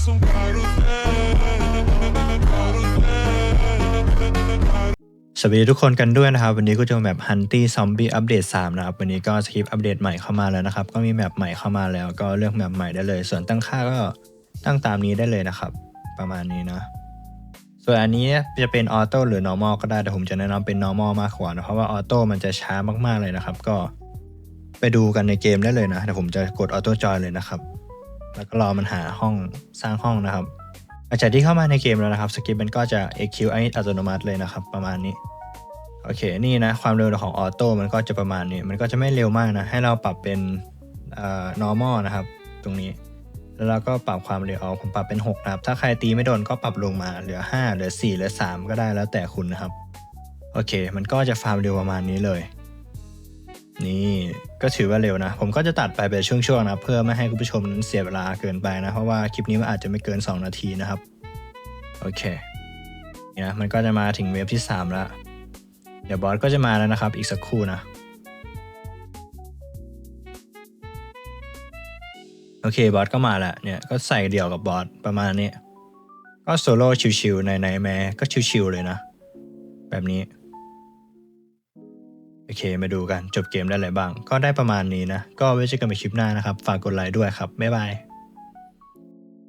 faça um สวัสดีทุกคนกันด้วยนะครับ วันนี้ก็จะแบบ Hunty Zombie Update 3 นะครับ วันนี้ก็สคริปอัปเดตใหม่เข้ามาแล้วนะครับ ก็มีแมปใหม่เข้ามาแล้วก็เลือกแมปใหม่ได้เลย ส่วนตั้งค่าก็ตั้งตามนี้ได้เลยนะครับ ประมาณนี้นะ ส่วนอันนี้จะเป็นออโต้หรือ normal ก็ได้แต่ผมจะแนะนำเป็น normal มากกว่านะเพราะว่าออโต้มันจะช้ามากๆเลยนะครับ ก็ไปดูกันในเกมได้เลยนะแต่ผมจะกดออโต้จอยเลยนะครับ แล้วก็รอมันหาห้องสร้างห้องนะครับหลังจากที่เข้ามาในเกมแล้วนะครับสกิปมันก็จะ EQ อัตโนมัติเลยนะครับ ประมาณนี้โอเคนี่นะความเร็วของออโต้มันก็จะประมาณนี้มันก็จะไม่เร็วมากนะให้เราปรับเป็นเอ่อ normal นะครับ ตรงนี้แล้วเราก็ปรับความเร็วเอาผมปรับเป็น6นะครับถ้าใครตีไม่โดนก็ปรับลงมาเหลือ 5 เหลือ 4 เหลือ 3 ก็ได้แล้วแต่คุณนะครับ โอเค มันก็จะฟาร์มเร็วประมาณนี้เลย นี่ก็ถือว่าเร็วนะ ผมก็จะตัดไปเป็นช่วงๆนะเพื่อไม่ให้คุณผู้ชมนั้นเสียเวลาเกินไปนะ เพราะว่าคลิปนี้มันอาจจะไม่เกิน 2 นาทีนะครับ โอเคเนี่ยนะมันก็จะมาถึงเวฟที่ 3 แล้ว เดี๋ยวบอสก็จะมาแล้วนะครับ อีกสักครู่นะ โอเคบอสก็มาแล้วเนี่ยก็ใส่เดี่ยวกับบอสประมาณนี้ ก็โซโล่ชิวๆในในแม้ก็ชิวๆเลยนะ แบบนี้ โอเค มาดูกันจบเกมได้อะไรบ้าง ก็ได้ประมาณนี้นะ ก็ไว้เจอกันใหม่คลิปหน้านะครับ ฝากกดไลค์ด้วยครับ บ๊ายบาย